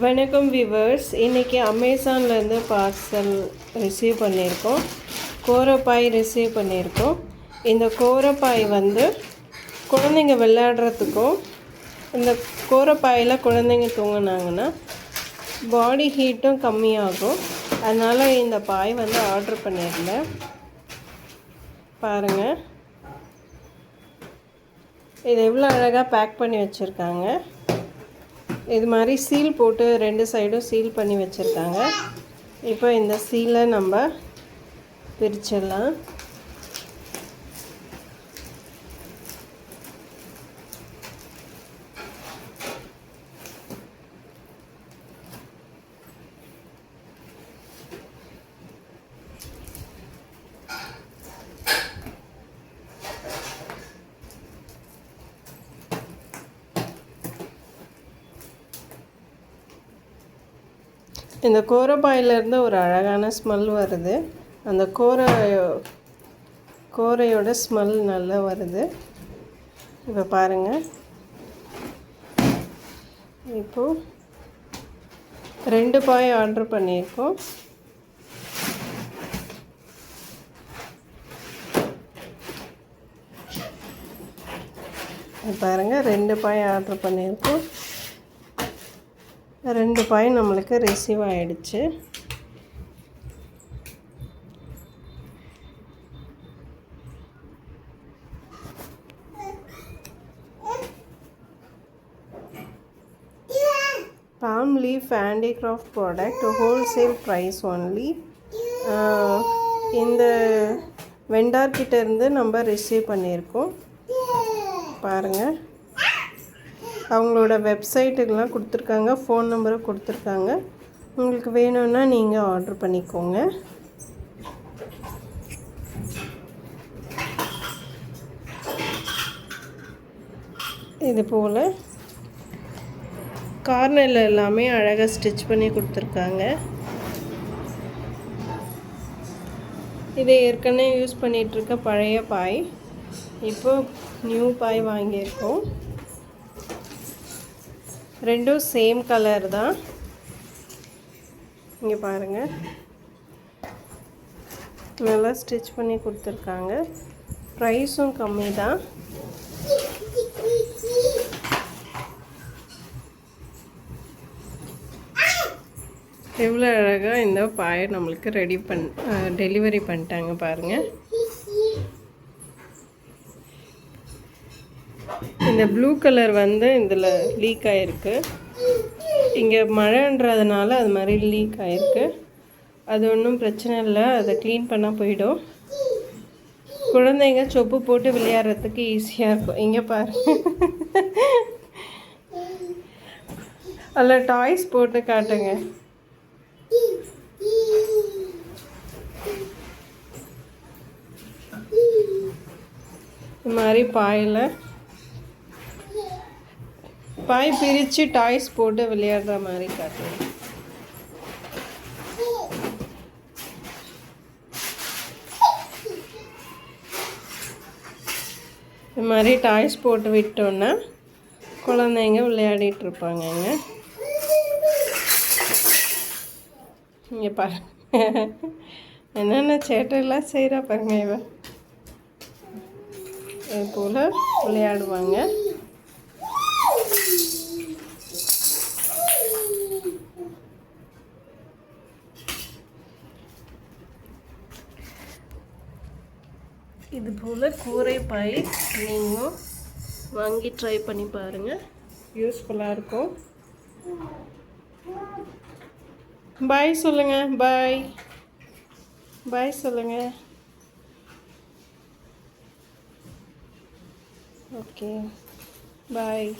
வணக்கம் விவர்ஸ் இன்றைக்கி அமேசான்லேருந்து parcel receive பண்ணியிருக்கோம். கோரப்பாய் ரிசீவ் பண்ணியிருக்கோம். இந்த கோரப்பாய் வந்து குழந்தைங்க விளையாடுறதுக்கும் இந்த கோரப்பாயில் குழந்தைங்க தூங்கினாங்கன்னா பாடி ஹீட்டும் கம்மியாகும். அதனால் இந்த பாய் வந்து ஆர்டர் பண்ணியிருந்தேன். பாருங்கள் இது எவ்வளோ அழகாக பேக் பண்ணி வச்சுருக்காங்க. இது மாதிரி சீல் போட்டு ரெண்டு சைடும் சீல் பண்ணி வச்சுருக்காங்க. இப்போ இந்த சீலை நம்ம பிரிச்சிடலாம். இந்த கோரப்பாயிலேருந்து ஒரு அழகான ஸ்மெல் வருது. அந்த கோரை கோரையோட ஸ்மெல் நல்லா வருது. இப்போ பாருங்கள் இப்போது ரெண்டு பாய் ஆர்டர் பண்ணியிருக்கோம். பாருங்கள் ரெண்டு பாய் ஆர்டர் பண்ணியிருக்கோம். ரெண்டு பாயிண்ட் நம்மளுக்கு ரிசீவ் ஆகிடுச்சு palm leaf handicraft product wholesale price only இந்த வெண்டார்கிட்ட இருந்து நம்ம ரிசீவ் பண்ணியிருக்கோம். பாருங்கள் அவங்களோட வெப்சைட்டுக்கெலாம் கொடுத்துருக்காங்க ஃபோன் நம்பரும் கொடுத்துருக்காங்க. உங்களுக்கு வேணும்னா நீங்கள் ஆர்டர் பண்ணிக்கோங்க. இது போல் கார்னரில் எல்லாமே அழகாக ஸ்டிச் பண்ணி கொடுத்துருக்காங்க. இதை ஏற்கனவே யூஸ் பண்ணிகிட்ருக்க பழைய பாய். இப்போ நியூ பாய் வாங்கியிருக்கோம். ரெண்டும் சேம் கலர் தான். இங்கே பாருங்கள் நல்லா ஸ்டிச் பண்ணி கொடுத்துருக்காங்க. ப்ரைஸும் கம்மி தான். எவ்வளோ அழகாக இந்த பாயை நம்மளுக்கு ரெடி பண் டெலிவரி பண்ணிட்டாங்க பாருங்கள் இந்த ப்ளூ கலர் வந்து இதில் லீக் ஆகிருக்கு இங்கே மழைன்றதுனால அது மாதிரி லீக் ஆகிருக்கு அது ஒன்றும் பிரச்சனை இல்லை. அதை க்ளீன் பண்ணால் போயிடும். குழந்தைங்க சொப்பு போட்டு விளையாடுறதுக்கு ஈஸியாக இருக்கும். இங்கே பாரு. அதில் டாய்ஸ் போட்டு காட்டுங்க. இது மாதிரி பாயில் பாய் பிரித்து டாய்ஸ் போட்டு விளையாடுற மாதிரி காட்டுறேன் இது மாதிரி டாய்ஸ் போட்டு விட்டோன்னா குழந்தைங்க விளையாடிட்டு இருப்பாங்கங்க. இங்கே பாருங்க என்னென்ன சேட்டையெல்லாம் செய்கிறா பாருங்க இவன் இது போல் விளையாடுவாங்க. இது போல் கூரை பாய் நீங்கள் வாங்கி ட்ரை பண்ணி பாருங்கள் யூஸ்ஃபுல்லாக இருக்கும். பாய் சொல்லுங்கள் பாய் பாய் சொல்லுங்கள் ஓகே பாய்